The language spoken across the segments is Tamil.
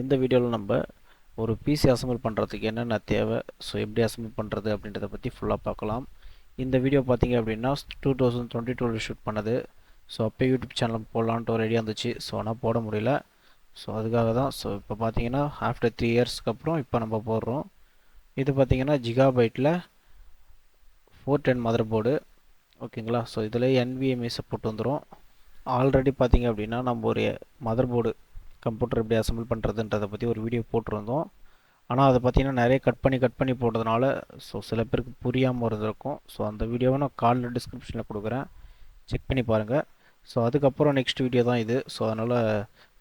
இந்த வீடியோவில் நம்ம ஒரு பிசி அசம்பிள் பண்ணுறதுக்கு என்னென்ன தேவை? ஸோ எப்படி அசம்பிள் பண்ணுறது அப்படின்றத பற்றி ஃபுல்லாக பார்க்கலாம். இந்த வீடியோ பார்த்தீங்க அப்படின்னா டூ தௌசண்ட் டுவெண்ட்டி டூவில் ஷூட் பண்ணது. ஸோ அப்போ யூடியூப் சேனல் போடலான்ட்டு ஒரு ஐடியா இருந்துச்சு ஸோ ஆனால் போட முடியல. ஸோ அதுக்காக தான். ஸோ இப்போ பார்த்தீங்கன்னா ஆஃப்டர் த்ரீ இயர்ஸ்க்கு அப்புறம் இப்போ நம்ம போடுறோம். இது பார்த்தீங்கன்னா ஜிகாபைட்டில் ஃபோர் டென் மதர் போர்டு ஓகேங்களா ஸோ இதில் NVMe சப்போர்ட் வந்துடும் ஆல்ரெடி பார்த்தீங்க அப்படின்னா நம்ம ஒரு மதர் போர்டு கம்ப்யூட்டர் எப்படி அசம்பிள் பண்ணுறதுன்றதை பற்றி ஒரு வீடியோ போட்டிருந்தோம். ஆனால் அதை பார்த்திங்கன்னா நிறைய கட் பண்ணி கட் பண்ணி போட்டதுனால ஸோ சில பேருக்கு புரியாமல் இருந்திருக்கும் ஸோ அந்த வீடியோவை நான் காலில் டிஸ்கிரிப்ஷனில் கொடுக்குறேன். செக் பண்ணி பாருங்கள் ஸோ அதுக்கப்புறம் நெக்ஸ்ட் வீடியோ தான் இது. ஸோ அதனால்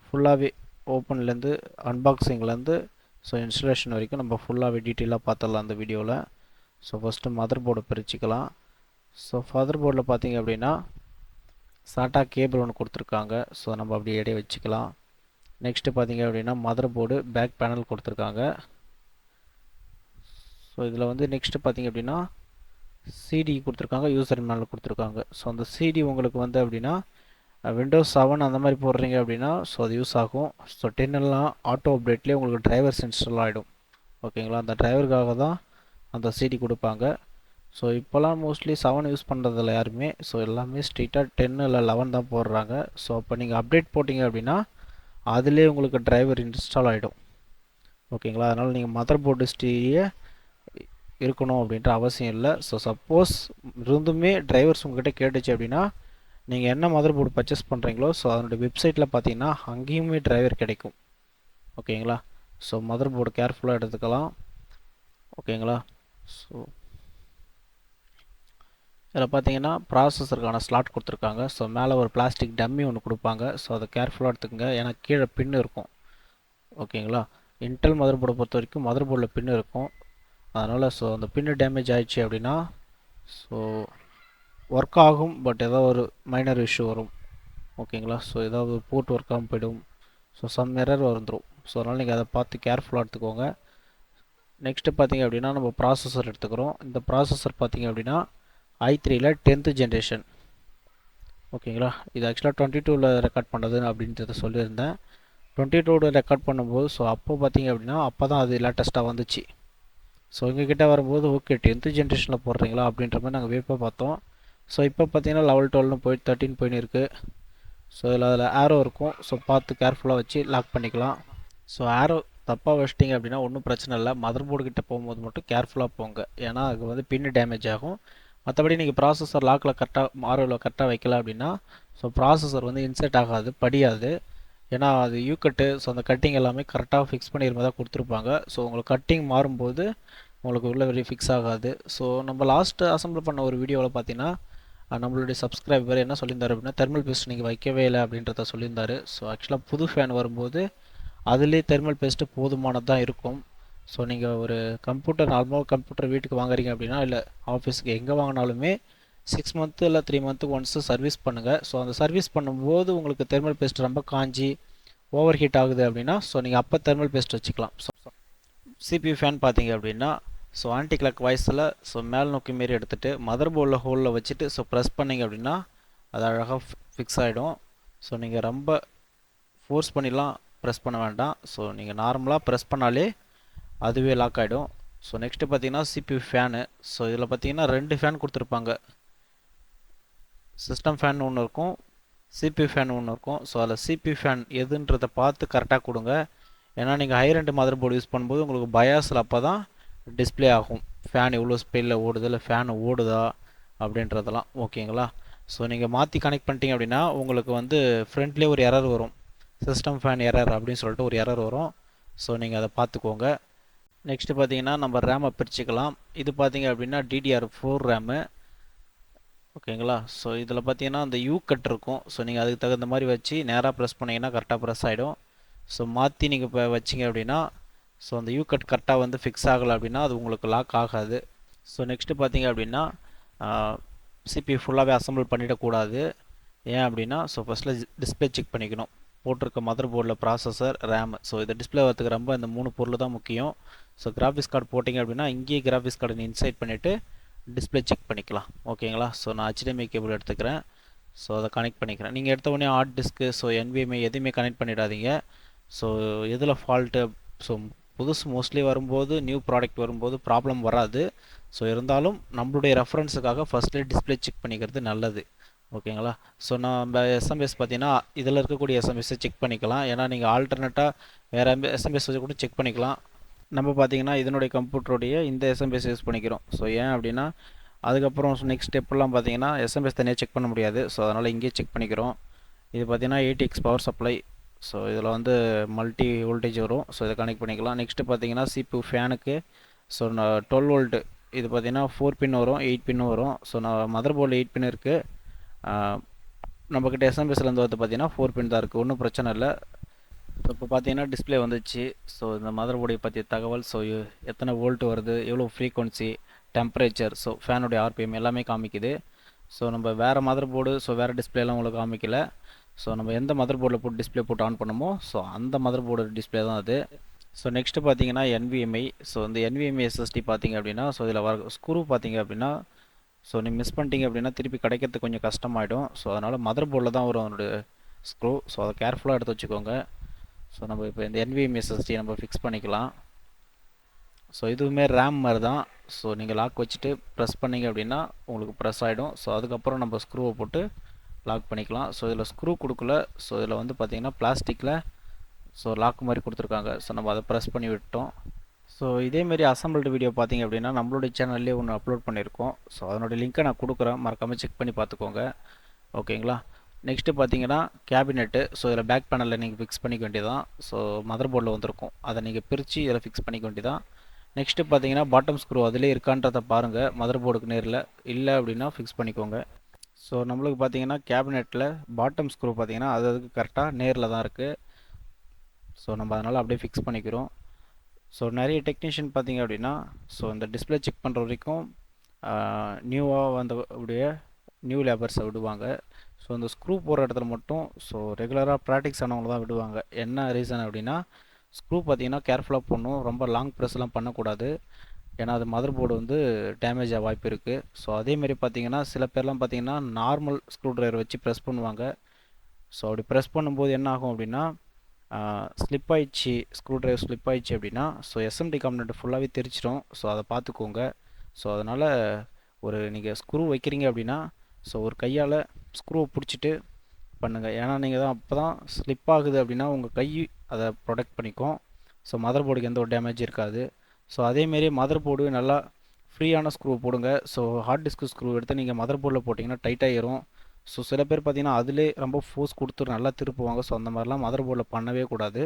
ஃபுல்லாகவே ஓப்பன்லேருந்து அன்பாக்சிங்லேருந்து ஸோ இன்ஸ்டலேஷன் வரைக்கும் நம்ம ஃபுல்லாகவே டீட்டெயிலாக பார்த்துடலாம் அந்த வீடியோவில் ஸோ ஃபஸ்ட்டு மதர் போர்டை பிரிச்சுக்கலாம். ஸோ ஃபதர் போர்டில் பார்த்தீங்க அப்படின்னா சாட்டா கேபிள் ஒன்று கொடுத்துருக்காங்க. ஸோ நம்ம அப்படி இடையே வச்சுக்கலாம். நெக்ஸ்ட்டு பார்த்தீங்க அப்படின்னா மதர் போர்டு பேக் பேனல் கொடுத்துருக்காங்க. ஸோ இதில் வந்து நெக்ஸ்ட்டு பார்த்தீங்க அப்படின்னா சிடி கொடுத்துருக்காங்க யூசர் மேனல் கொடுத்துருக்காங்க. ஸோ அந்த சிடி உங்களுக்கு வந்து அப்படின்னா விண்டோஸ் செவன் அந்த மாதிரி போடுறீங்க அப்படின்னா ஸோ அது யூஸ் ஆகும். ஸோ டென்னெல்லாம் ஆட்டோ அப்டேட்லேயே உங்களுக்கு டிரைவர்ஸ் இன்ஸ்டால் ஆகிடும் ஓகேங்களா? அந்த டிரைவருக்காக தான் அந்த சிடி கொடுப்பாங்க. ஸோ இப்போலாம் மோஸ்ட்லி செவன் யூஸ் பண்ணுறதில்ல யாருமே. ஸோ எல்லாமே ஸ்ட்ரெயிட்டாக டென் இல்லை லெவன் தான் போடுறாங்க. ஸோ அப்போ நீங்கள் அப்டேட் போட்டிங்க அப்படின்னா அதிலே உங்களுக்கு டிரைவர் இன்ஸ்டால் ஆகிடும் ஓகேங்களா அதனால் நீங்கள் மதர் போர்டு ஸ்டீயே இருக்கணும் அப்படின்ற அவசியம் இல்லை. ஸோ சப்போஸ் இருந்துமே டிரைவர்ஸ் உங்ககிட்ட கேட்டுச்சு அப்படின்னா நீங்கள் என்ன மதர் போர்டு பர்ச்சேஸ் பண்ணுறீங்களோ ஸோ அதனுடைய வெப்சைட்டில் பார்த்தீங்கன்னா அங்கேயுமே டிரைவர் கிடைக்கும். ஓகேங்களா ஸோ மதர் போர்டு கேர்ஃபுல்லாக எடுத்துக்கலாம். ஓகேங்களா ஸோ இதில் பார்த்தீங்கன்னா ப்ராசஸருக்கான ஸ்லாட் கொடுத்துருக்காங்க. ஸோ மேலே ஒரு பிளாஸ்டிக் டம்மி ஒன்று கொடுப்பாங்க. ஸோ அதை கேர்ஃபுல்லாக எடுத்துக்கோங்க. ஏன்னா கீழே பின்னு இருக்கும். ஓகேங்களா? இன்டெல் மதர் போர்டை பொறுத்த வரைக்கும் மதர் போர்டில் பின்னு இருக்கும். அதனால் ஸோ அந்த பின்னு டேமேஜ் ஆயிடுச்சு அப்படின்னா ஸோ ஒர்க் ஆகும். பட் ஏதோ ஒரு மைனர் இஷ்யூ வரும். ஓகேங்களா? ஸோ ஏதாவது ஒரு போர்ட் ஒர்க் ஆகும் போயிடும். ஸோ சம் எரர் வந்துடும் ஸோ அதனால் நீங்கள் அதை பார்த்து கேர்ஃபுல்லாக எடுத்துக்கோங்க. நெக்ஸ்ட்டு பார்த்தீங்க அப்படின்னா நம்ம ப்ராசஸர் எடுத்துக்கிறோம். இந்த ப்ராசஸர் பார்த்தீங்க அப்படின்னா ஐ த்ரீயில் டென்த்து ஜென்ரேஷன். ஓகேங்களா? இது ஆக்சுவலாக டுவெண்ட்டி டூவில் ரெக்கார்ட் பண்ணது அப்படின்றத சொல்லியிருந்தேன். டுவெண்ட்டி டூவில் ரெக்கார்ட் பண்ணும்போது ஸோ அப்போ பார்த்தீங்க அப்படின்னா அப்போ தான் அது லேட்டஸ்ட்டாக வந்துச்சு. ஸோ எங்ககிட்ட வரும்போது ஓகே டென்த்து ஜென்ரேஷனில் போடுறீங்களா? அப்படின்ற மாதிரி நாங்கள் விருப்ப பார்த்தோம். ஸோ இப்போ பார்த்தீங்கன்னா லெவல் டுவெல்னு போய் தேர்ட்டின் போயின்னு இருக்குது ஸோ இதில் அதில் ஆரோ இருக்கும். ஸோ பார்த்து கேர்ஃபுல்லாக வச்சு லாக் பண்ணிக்கலாம். ஸோ ஆரோ தப்பாக வச்சிட்டிங்க அப்படின்னா ஒன்றும் பிரச்சனை இல்லை. மதர் போர்டு கிட்டே போகும்போது மட்டும் கேர்ஃபுல்லாக போங்க. ஏன்னா அது வந்து பின்னு டேமேஜ் ஆகும். மற்றபடி நீங்கள் ப்ராசஸர் லாக்கில் கரெக்டாக ஆரோவில் கரெக்டாக வைக்கல அப்படின்னா ஸோ ப்ராசஸர் வந்து இன்செர்ட் ஆகாது படியாது. ஏன்னா அது யூ கட்டு ஸோ அந்த கட்டிங் எல்லாமே கரெக்டாக ஃபிக்ஸ் பண்ணிருமா தான் கொடுத்துருப்பாங்க. ஸோ உங்களுக்கு கட்டிங் மாறும்போது உங்களுக்கு உள்ள வெளியே ஃபிக்ஸ் ஆகாது. ஸோ நம்ம லாஸ்ட்டு அசம்பிள் பண்ண ஒரு வீடியோவில் பார்த்தீங்கன்னா நம்மளுடைய சப்ஸ்கிரைபர் என்ன சொல்லியிருந்தார் அப்படின்னா தெர்மல் பேஸ்ட் நீங்கள் வைக்கவே இல்லை அப்படின்றத சொல்லியிருந்தார். ஸோ ஆக்சுவலாக புது ஃபேன் வரும்போது அதுலேயே தெர்மல் பேஸ்ட்டு போதுமானது தான் இருக்கும். ஸோ நீங்கள் ஒரு கம்ப்யூட்டர் நார்மல் கம்ப்யூட்டர் வீட்டுக்கு வாங்குறீங்க அப்படின்னா இல்லை ஆஃபீஸுக்கு எங்கே வாங்கினாலுமே சிக்ஸ் மந்த்து இல்லை த்ரீ மந்த்துக்கு ஒன்ஸு சர்வீஸ் பண்ணுங்கள் ஸோ அந்த சர்வீஸ் பண்ணும்போது உங்களுக்கு தெர்மல் பேஸ்ட் ரொம்ப காஞ்சி ஓவர் ஹீட் ஆகுது அப்படின்னா ஸோ நீங்கள் அப்போ தெர்மல் பேஸ்ட் வச்சுக்கலாம். ஸோ சிபி ஃபேன் பார்த்தீங்க அப்படின்னா ஸோ ஆன்டி கிளாக் வாய்ஸில் ஸோ மேல் நோக்கி மாரி எடுத்துகிட்டு மதர் போர்டில் ஹோலில் வச்சுட்டு ஸோ ப்ரெஸ் பண்ணிங்க அப்படின்னா அது அழகாக ஃபிக்ஸ் ஆகிடும் ஸோ நீங்கள் ரொம்ப ஃபோர்ஸ் பண்ணிலாம் ப்ரெஸ் பண்ண வேண்டாம். ஸோ நீங்கள் நார்மலாக ப்ரெஸ் பண்ணாலே அதுவே லாக் ஆகிடும் ஸோ நெக்ஸ்ட்டு பார்த்தீங்கன்னா சிபி ஃபேனு ஸோ இதில் பார்த்தீங்கன்னா ரெண்டு ஃபேன் கொடுத்துருப்பாங்க. சிஸ்டம் ஃபேன் ஒன்று இருக்கும். சிபி ஃபேன் ஒன்று இருக்கும். ஸோ அதில் சிபி ஃபேன் எதுன்றதை பார்த்து கரெக்டாக கொடுங்க. ஏன்னா நீங்கள் ஹை ரெண்டு மதர் போர்டு யூஸ் பண்ணும்போது உங்களுக்கு பயாஸில் அப்போ தான் டிஸ்பிளே ஆகும். ஃபேன் எவ்வளோ ஸ்பீடில் ஓடுது இல்லை ஃபேன் ஓடுதா அப்படின்றதெல்லாம். ஓகேங்களா? ஸோ நீங்கள் மாற்றி கனெக்ட் பண்ணிட்டீங்க அப்படின்னா உங்களுக்கு வந்து ஃப்ரண்ட்லேயே ஒரு எரர் வரும். சிஸ்டம் ஃபேன் எரர் அப்படின்னு சொல்லிட்டு ஒரு எரர் வரும். ஸோ நீங்கள் அதை பார்த்துக்கோங்க. நெக்ஸ்ட்டு பார்த்தீங்கன்னா நம்ம ரேமை பிரிச்சுக்கலாம். இது பார்த்தீங்க அப்படின்னா டிடிஆர் ஃபோர் ரேமு ஓகேங்களா ஸோ இதில் பார்த்தீங்கன்னா அந்த யூ கட் இருக்கும். ஸோ நீங்கள் அதுக்கு தகுந்த மாதிரி வச்சு நேராக ப்ரெஸ் பண்ணிங்கன்னா கரெக்டாக ப்ரெஸ் ஆகிடும் ஸோ மாற்றி நீங்கள் இப்போ வச்சிங்க அப்படின்னா ஸோ அந்த யூ கட் கரெக்டாக வந்து ஃபிக்ஸ் ஆகலை அப்படின்னா அது உங்களுக்கு லாக் ஆகாது. ஸோ நெக்ஸ்ட்டு பார்த்தீங்க அப்படின்னா சிபி ஃபுல்லாகவே அசம்பிள் பண்ணிடக்கூடாது. ஏன் அப்படின்னா ஸோ ஃபஸ்ட்டில் டிஸ்பிளே செக் பண்ணிக்கணும். போட்டிருக்க மதர் போர்டில் ப்ராசஸர் ரேம் ஸோ இதை டிஸ்பிளே வரத்துக்கு ரொம்ப இந்த மூணு பொருள் தான் முக்கியம். ஸோ கிராஃபிக்ஸ் கார்டு போட்டிங்க அப்படின்னா இங்கேயே கிராஃபிக்ஸ் கார்டு இன்சைட் பண்ணிவிட்டு டிஸ்பிளே செக் பண்ணிக்கலாம். ஓகேங்களா ஸோ நான் ஹெச்டிஎம்ஐ கேபிள் எடுத்துக்கிறேன். ஸோ அதை கனெக்ட் பண்ணிக்கிறேன். நீங்கள் எடுத்த உடனே ஹார்ட் டிஸ்க்கு ஸோ என்பிஎம்ஐ எதுவுமே கனெக்ட் பண்ணிடாதீங்க. ஸோ எதில் ஃபால்ட்டு ஸோ புதுசு மோஸ்ட்லி வரும்போது நியூ ப்ராடக்ட் வரும்போது ப்ராப்ளம் வராது. ஸோ இருந்தாலும் நம்மளுடைய ரெஃபரன்ஸுக்காக ஃபஸ்ட்லேயே டிஸ்பிளே செக் பண்ணிக்கிறது நல்லது. ஓகேங்களா? ஸோ நம்ம எஸ்எம்எஸ் பார்த்தீங்கன்னா இதில் இருக்கக்கூடிய எஸ்எம்எஸ்ஸை செக் பண்ணிக்கலாம். ஏன்னா நீங்கள் ஆல்டர்னேட்டாக வேறு எஸ்எம்எஸ் வச்சு கூட செக் பண்ணிக்கலாம். நம்ம பார்த்தீங்கன்னா இதனுடைய கம்ப்யூட்டருடைய இந்த எஸ்எம்எஸ் யூஸ் பண்ணிக்கிறோம். ஸோ ஏன் அப்படின்னா அதுக்கப்புறம் நெக்ஸ்ட் ஸ்டெப்லாம் பார்த்தீங்கன்னா எஸ்எம்எஸ் தனியாக செக் பண்ண முடியாது. ஸோ அதனால் இங்கேயே செக் பண்ணிக்கிறோம். இது பார்த்தீங்கன்னா eight X power supply so இதில் வந்து மல்டி வோல்டேஜ் வரும். ஸோ இதை கனெக்ட் பண்ணிக்கலாம். நெக்ஸ்ட்டு பார்த்தீங்கன்னா சிபி ஃபேனுக்கு ஸோ நான் டுவெல் வோல்ட்டு இது பார்த்தீங்கன்னா ஃபோர் பின் வரும் எயிட் பின் வரும். ஸோ நான் மதர் போர்டில் எயிட் பின் இருக்குது நம்மக்கிட்ட எஸ்எம்பிஎஸ்லேருந்து வந்து பார்த்தீங்கன்னா ஃபோர் பின் தான் இருக்குது ஒன்றும் பிரச்சனை இல்லை. ஸோ இப்போ பார்த்தீங்கன்னா டிஸ்பிளே வந்துச்சு. ஸோ இந்த மதர் போர்டை பற்றிய தகவல் ஸோ எத்தனை வோல்ட் வருது எவ்வளோ ஃப்ரீக்வன்சி டெம்பரேச்சர் ஸோ ஃபேனுடைய ஆர்பிஎம் எல்லாமே காமிக்குது. ஸோ நம்ம வேறு மதர் போர்டு ஸோ வேறு டிஸ்பிளேலாம் உங்களுக்கு காமிக்கல. ஸோ நம்ம எந்த மதர் போர்டில் போட்டு டிஸ்பிளே போட்டு ஆன் பண்ணுமோ ஸோ அந்த மதர் போர்டு டிஸ்பிளே தான் அது. ஸோ நெக்ஸ்ட்டு பார்த்தீங்கன்னா என்விஎம்ஐ ஸோ இந்த என்விஎம்ஐ எஸ்எஸ்டி பார்த்தீங்க அப்படின்னா ஸோ இதில் வர ஸ்க்ரூ பார்த்தீங்க அப்படின்னா ஸோ நீங்கள் மிஸ் பண்ணிட்டீங்க அப்படின்னா திருப்பி கிடைக்கிறதுக்கு கொஞ்சம் கஷ்டமாயிடும். ஸோ அதனால் மதர் போர்டில் தான் வரும் அதனுடைய ஸ்க்ரூ ஸோ அதை கேர்ஃபுல்லாக எடுத்து வச்சுக்கோங்க. ஸோ நம்ம இப்போ இந்த என்விஎம் எஸ்எஸ்டி நம்ம ஃபிக்ஸ் பண்ணிக்கலாம். ஸோ இதுவுமே ரேம் மாதிரி தான் ஸோ நீங்கள் லாக் வச்சுட்டு ப்ரெஸ் பண்ணீங்க அப்படின்னா உங்களுக்கு ப்ரெஸ் ஆகிடும் ஸோ அதுக்கப்புறம் நம்ம ஸ்க்ரூவை போட்டு லாக் பண்ணிக்கலாம். ஸோ இதில் ஸ்க்ரூ கொடுக்கல. ஸோ இதில் வந்து பார்த்திங்கன்னா பிளாஸ்டிக்கில் ஸோ லாக் மாதிரி கொடுத்துருக்காங்க. ஸோ நம்ம அதை ப்ரெஸ் பண்ணி விட்டோம் ஸோ இதேமாரி அசம்பிள்டு வீடியோ பார்த்தீங்க அப்படின்னா நம்மளுடைய சேனல்லே ஒன்று அப்லோட் பண்ணியிருக்கோம் ஸோ அதனுடைய லிங்க்கை நான் கொடுக்குறேன். மறக்காமல் செக் பண்ணி பார்த்துக்கோங்க ஓகேங்களா நெக்ஸ்ட்டு பார்த்தீங்கன்னா கேபினெட்டு ஸோ இதில் பேக் பேனலில் நீங்கள் ஃபிக்ஸ் பண்ணிக்க வேண்டியதான் ஸோ மதர் போர்டில் வந்திருக்கும். அதை நீங்கள் பிரித்து இதில் ஃபிக்ஸ் பண்ணிக்க வேண்டியதான் நெக்ஸ்ட்டு பார்த்தீங்கன்னா பாட்டம் ஸ்க்ரூ அதிலே இருக்கான்றதை பாருங்கள் மதர் போர்டுக்கு நேரில். இல்லை அப்படின்னா ஃபிக்ஸ் பண்ணிக்கோங்க. ஸோ நம்மளுக்கு பார்த்தீங்கன்னா கேபினெட்டில் பாட்டம் ஸ்க்ரூ பார்த்தீங்கன்னா அது அதுக்கு கரெக்டாக நேரில் தான் இருக்குது ஸோ நம்ம அதனால் அப்படியே ஃபிக்ஸ் பண்ணிக்கிறோம். ஸோ நிறைய டெக்னீஷியன் பார்த்தீங்க அப்படின்னா ஸோ இந்த டிஸ்பிளே செக் பண்ணுற வரைக்கும் நியூவாக வந்த உடைய நியூ லேபர்ஸை விடுவாங்க. ஸோ இந்த ஸ்க்ரூ போகிற இடத்துல மட்டும் ஸோ ரெகுலராக ப்ராக்டிக்ஸ் ஆனவங்க தான் விடுவாங்க. என்ன ரீசன் அப்படின்னா ஸ்க்ரூ பார்த்தீங்கன்னா கேர்ஃபுல்லாக போடணும். ரொம்ப லாங் ப்ரெஸ்லாம் பண்ணக்கூடாது. ஏன்னா அது மதர் போர்டு வந்து டேமேஜ் ஆக வாய்ப்பு இருக்குது ஸோ அதேமாரி பார்த்தீங்கன்னா சில பேர்லாம் பார்த்தீங்கன்னா நார்மல் ஸ்க்ரூ ட்ரைவர் வச்சு ப்ரெஸ் பண்ணுவாங்க. ஸோ அப்படி ப்ரெஸ் பண்ணும்போது என்ன ஆகும் அப்படின்னா ஸ்லிப் ஆயிடுச்சு ஸ்க்ரூ ட்ரைவர் ஸ்லிப் ஆயிடுச்சு அப்படின்னா ஸோ எஸ்எம்டி காம்பனெண்ட் ஃபுல்லாகவே தெரிச்சிடும் ஸோ அதை பார்த்துக்கோங்க. ஸோ அதனால் ஒரு நீங்கள் ஸ்க்ரூ வைக்கிறீங்க அப்படின்னா ஸோ ஒரு கையால் ஸ்க்ரூவை பிடிச்சிட்டு பண்ணுங்கள் ஏன்னா நீங்கள் தான் அப்போ தான் ஸ்லிப் ஆகுது அப்படின்னா உங்கள் கை அதை ப்ரொடெக்ட் பண்ணிக்கும். ஸோ மதர் போர்டுக்கு எந்த ஒரு டேமேஜ் இருக்காது. ஸோ அதேமாரி மதர் போர்டு நல்லா ஃப்ரீயான ஸ்க்ரூ போடுங்க. ஸோ ஹார்ட் டிஸ்க் ஸ்க்ரூ எடுத்து நீங்கள் மதர் போர்டில் போட்டிங்கன்னா டைட்டாக ஏறும். ஸோ சில பேர் பார்த்தீங்கன்னா அதிலே ரொம்ப ஃபோர்ஸ் கொடுத்து நல்லா திருப்புவாங்க. ஸோ அந்த மாதிரிலாம் மதர் போர்டில் பண்ணவே கூடாது.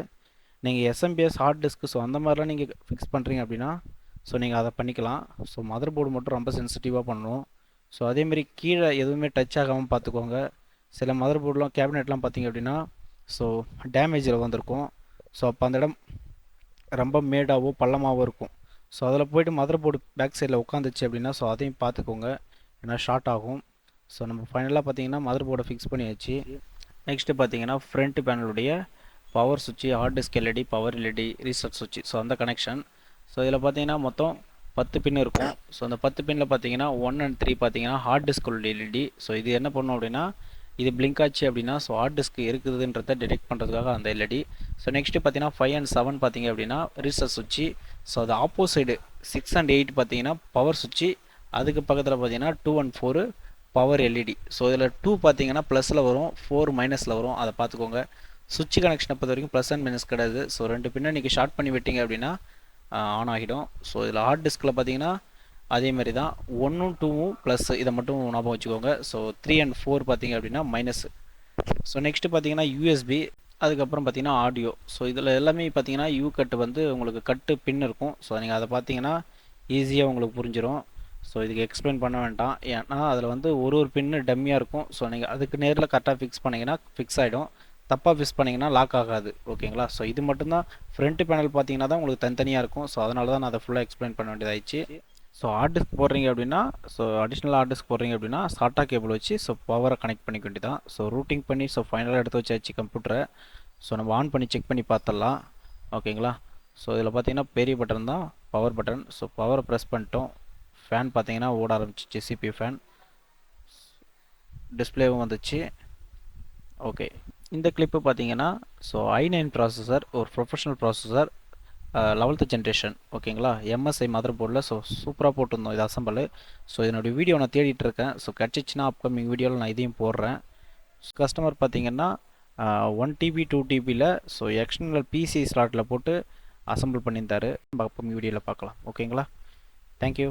நீங்கள் எஸ்எம்பிஎஸ் ஹார்ட் டிஸ்க் ஸோ அந்த மாதிரிலாம் நீங்கள் ஃபிக்ஸ் பண்ணுறீங்க அப்படின்னா ஸோ நீங்கள் அதை பண்ணிக்கலாம். ஸோ மதர் போர்டு மட்டும் ரொம்ப சென்சிட்டிவாக பண்ணணும். ஸோ அதேமாரி கீழே எதுவுமே டச் ஆகாமல் பார்த்துக்கோங்க. சில மதர் போர்டெலாம் கேபினெட்லாம் பார்த்தீங்க அப்படின்னா ஸோ டேமேஜில் வந்திருக்கும். ஸோ அப்போ அந்த இடம் ரொம்ப மேடாகவோ பள்ளமாகவோ இருக்கும். ஸோ அதில் போயிட்டு மதர் போர்டு பேக் சைடில் உட்காந்துச்சு அப்படின்னா ஸோ அதையும் பார்த்துக்கோங்க. ஏன்னா ஷார்ட் ஆகும். ஸோ நம்ம ஃபைனலாக பார்த்தீங்கன்னா மதர் போர்டை ஃபிக்ஸ் பண்ணியாச்சு. நெக்ஸ்ட்டு பார்த்தீங்கன்னா ஃப்ரண்ட் பேனலுடைய பவர் சுவிட்சு hard disk LED power LED reset சுவிட்சு ஸோ அந்த கனெக்ஷன் ஸோ இதில் பார்த்தீங்கன்னா மொத்தம் பத்து பின் இருக்கும். ஸோ அந்த பத்து பின்னில் பார்த்தீங்கன்னா ஒன் அண்ட் த்ரீ பார்த்தீங்கன்னா ஹார்ட் டிஸ்க் உள்ள எல்இடி ஸோ இது என்ன பண்ணும் அப்படின்னா இது பிளிங்க் ஆச்சு அப்படின்னா ஸோ ஹார்ட் டிஸ்க் இருக்குதுன்றதை டிடெக்ட் பண்ணுறதுக்காக அந்த எல்இடி ஸோ நெக்ஸ்ட்டு பார்த்தீங்கன்னா ஃபைவ் அண்ட் செவன் பார்த்தீங்க அப்படின்னா ரீசெட் சுவிட்சு ஸோ அது ஆப்போசைடு சிக்ஸ் அண்ட் எயிட் பார்த்தீங்கன்னா பவர் சுவிட்சு அதுக்கு பக்கத்தில் பார்த்தீங்கன்னா two and four power LED so இதில் டூ பார்த்தீங்கன்னா ப்ளஸில் வரும் ஃபோர் மைனஸில் வரும். அதை பார்த்துக்கோங்க சுவிட்ச் கனெக்ஷனை பொறுத்த வரைக்கும் ப்ளஸ் அண்ட் மைனஸ் கிடையாது. ஸோ ரெண்டு பின்ன நீங்கள் ஷார்ட் பண்ணி விட்டீங்க அப்படின்னா ஆன் ஆகிடும். ஸோ இதில் ஹார்ட் டிஸ்கில் பார்த்தீங்கன்னா அதேமாரி தான் ஒன்றும் டூவும் ப்ளஸ் இதை மட்டும் ஞாபகம் வச்சுக்கோங்க. ஸோ த்ரீ அண்ட் ஃபோர் பார்த்தீங்க அப்படின்னா மைனஸ் ஸோ நெக்ஸ்ட்டு பார்த்தீங்கன்னா யூஎஸ்பி அதுக்கப்புறம் பார்த்தீங்கன்னா ஆடியோ ஸோ இதில் எல்லாமே பார்த்தீங்கன்னா யூ கட்டு வந்து உங்களுக்கு கட்டு பின் இருக்கும். ஸோ நீங்கள் அதை பார்த்தீங்கன்னா ஈஸியாக உங்களுக்கு புரிஞ்சிடும் ஸோ இதுக்கு எக்ஸ்பிளைன் பண்ண வேண்டாம். ஏன்னா அதில் வந்து ஒரு ஒரு பின்னு டம்மியாக இருக்கும். ஸோ நீங்கள் அதுக்கு நேரில் கரெக்டாக ஃபிக்ஸ் பண்ணிங்கன்னா ஃபிக்ஸ் ஆகிடும் தப்பாக ஃபிக்ஸ் பண்ணிங்கன்னா லாக் ஆகாது. ஓகேங்களா ஸோ இது மட்டும்தான். ஃப்ரண்ட் பேனல் பார்த்தீங்கன்னா தான் உங்களுக்கு தனித்தனியாக இருக்கும். ஸோ அதனால தான் நான் அதை ஃபுல்லாக எக்ஸ்பிளைன் பண்ண வேண்டியதாகிடுச்சு ஸோ ஹார்ட் டிஸ்க் போடுறீங்க அப்படின்னா ஸோ அடிஷ்னல் ஹார்ட் டிஸ்க் போடுறீங்க அப்படின்னா சாட்டா கேபிள் வச்சு ஸோ பவரை கனெக்ட் பண்ணிக்க வேண்டியதான் ஸோ ரூட்டிங் பண்ணி ஸோ ஃபைனலாக எடுத்து வச்சாச்சு கம்ப்யூட்டரை ஸோ நம்ம ஆன் பண்ணி செக் பண்ணி பார்த்துடலாம் ஓகேங்களா ஸோ இதில் பார்த்தீங்கன்னா பெரிய பட்டன் தான் பவர் பட்டன் ஸோ பவரை ப்ரெஸ் பண்ணிட்டோம். ஃபேன் பார்த்தீங்கன்னா ஓட ஆரம்பிச்சிச்சு சிபி ஃபேன் டிஸ்பிளேவும் வந்துச்சு. ஓகே இந்த கிளிப்பு பார்த்தீங்கன்னா ஸோ ஐ நைன் ப்ராசஸர் ஒரு ப்ரொஃபஷனல் ப்ராசஸர் லெவல்த்து ஜென்ரேஷன் ஓகேங்களா எம்எஸ்ஐ மதர் போர்டில் ஸோ சூப்பராக போட்டிருந்தோம் இது அசம்பிள் ஸோ இதனுடைய வீடியோ நான் தேடிட்டு இருக்கேன். ஸோ கிடச்சிச்சின்னா அப்கமிங் வீடியோவில் நான் இதையும் போடுறேன். கஸ்டமர் பார்த்தீங்கன்னா ஒன் டிபி டூ டிபியில் ஸோ எக்ஸ்டர்னல் பிசி ஸ்லாட்டில் போட்டு அசம்பிள் பண்ணியிருந்தாரு. நம்ம அப்கமிங் வீடியோவில் பார்க்கலாம். ஓகேங்களா தேங்க்யூ